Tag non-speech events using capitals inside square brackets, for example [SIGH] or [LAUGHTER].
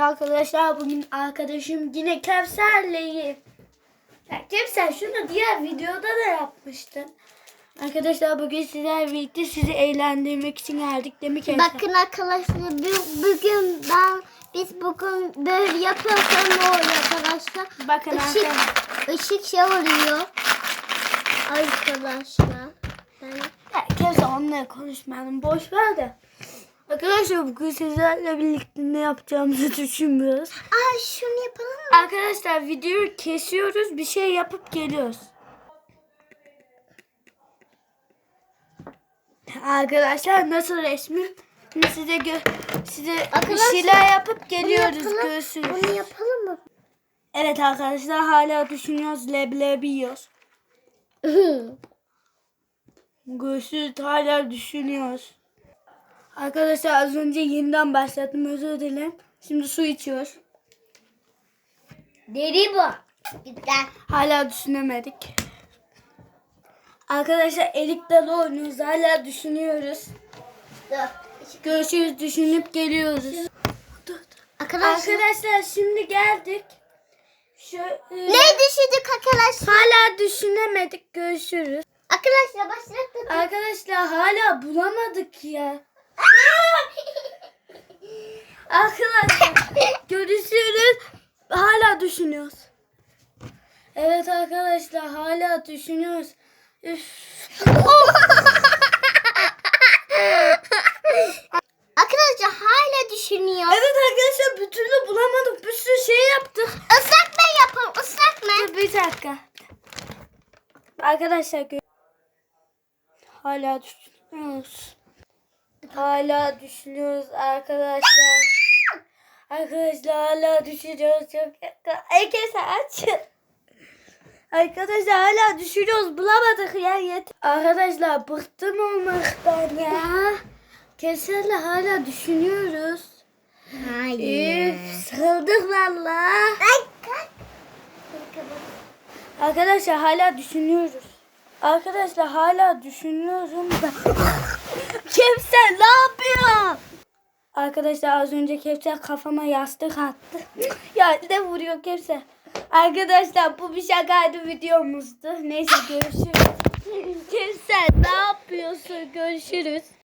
Arkadaşlar bugün arkadaşım yine Kevser'leyim. Ya Kevser şunu diğer videoda da yapmıştın. Arkadaşlar bugün sizlerle birlikte sizi eğlendirmek için geldik değil mi Kevser? Bakın arkadaşlar bu- bugün ben biz bugün böyle yapıyorsam ne oluyor arkadaşlar? Bakın Işık, arkadaşlar. ışık şey oluyor. Arkadaşlar. Yani Ya Kevser onunla konuşmayalım. Boş ver de. Arkadaşlar bugün sizlerle birlikte ne yapacağımızı [LAUGHS] düşünmüyoruz. Aa şunu yapalım mı? Arkadaşlar videoyu kesiyoruz. Bir şey yapıp geliyoruz. Arkadaşlar nasıl resmim? Size gö size bir Arkadaşlar, şeyler yapıp geliyoruz. yapalım. Görüşürüz. Bunu yapalım mı? Evet arkadaşlar hala düşünüyoruz. Leblebi yiyoruz. [LAUGHS] Görüşürüz. Hala düşünüyoruz. Arkadaşlar az önce yeniden başlattım. Özür dilerim. Şimdi su içiyoruz. Deri bu. Güzel. Hala düşünemedik. Arkadaşlar elik dalı oynuyoruz. Hala düşünüyoruz. Dur. Görüşürüz. Düşünüp geliyoruz. Arkadaşlar. Arkadaşlar şimdi geldik. Şu, e, Ne düşündük arkadaşlar? Hala düşünemedik. Görüşürüz. Arkadaşlar başladık. Arkadaşlar hala bulamadık ya. [LAUGHS] Arkadaşlar görüşürüz. Hala düşünüyoruz. Evet arkadaşlar hala düşünüyoruz. Üf. [LAUGHS] Arkadaşlar hala düşünüyor. Evet arkadaşlar bir türlü bulamadık. Bir sürü şey yaptık. Islak mı yapalım? Islak mı? Dur bir dakika. Arkadaşlar hala düşünüyoruz. Hala düşünüyoruz arkadaşlar. Arkadaşlar hala düşünüyoruz. Çok Herkese aç. Arkadaşlar hala düşünüyoruz. Bulamadık ya yet. Arkadaşlar bıktım olmaktan ya. Kesinlikle hala düşünüyoruz. Hayır. Üf, sıkıldık valla. Arkadaşlar hala düşünüyoruz. Arkadaşlar hala düşünüyorum da. Kevser ne yapıyor? Arkadaşlar az önce Kevser kafama yastık attı. ya ne vuruyor Kevser? Arkadaşlar bu bir şakaydı videomuzdu. Neyse görüşürüz. Kevser ne yapıyorsun? Görüşürüz.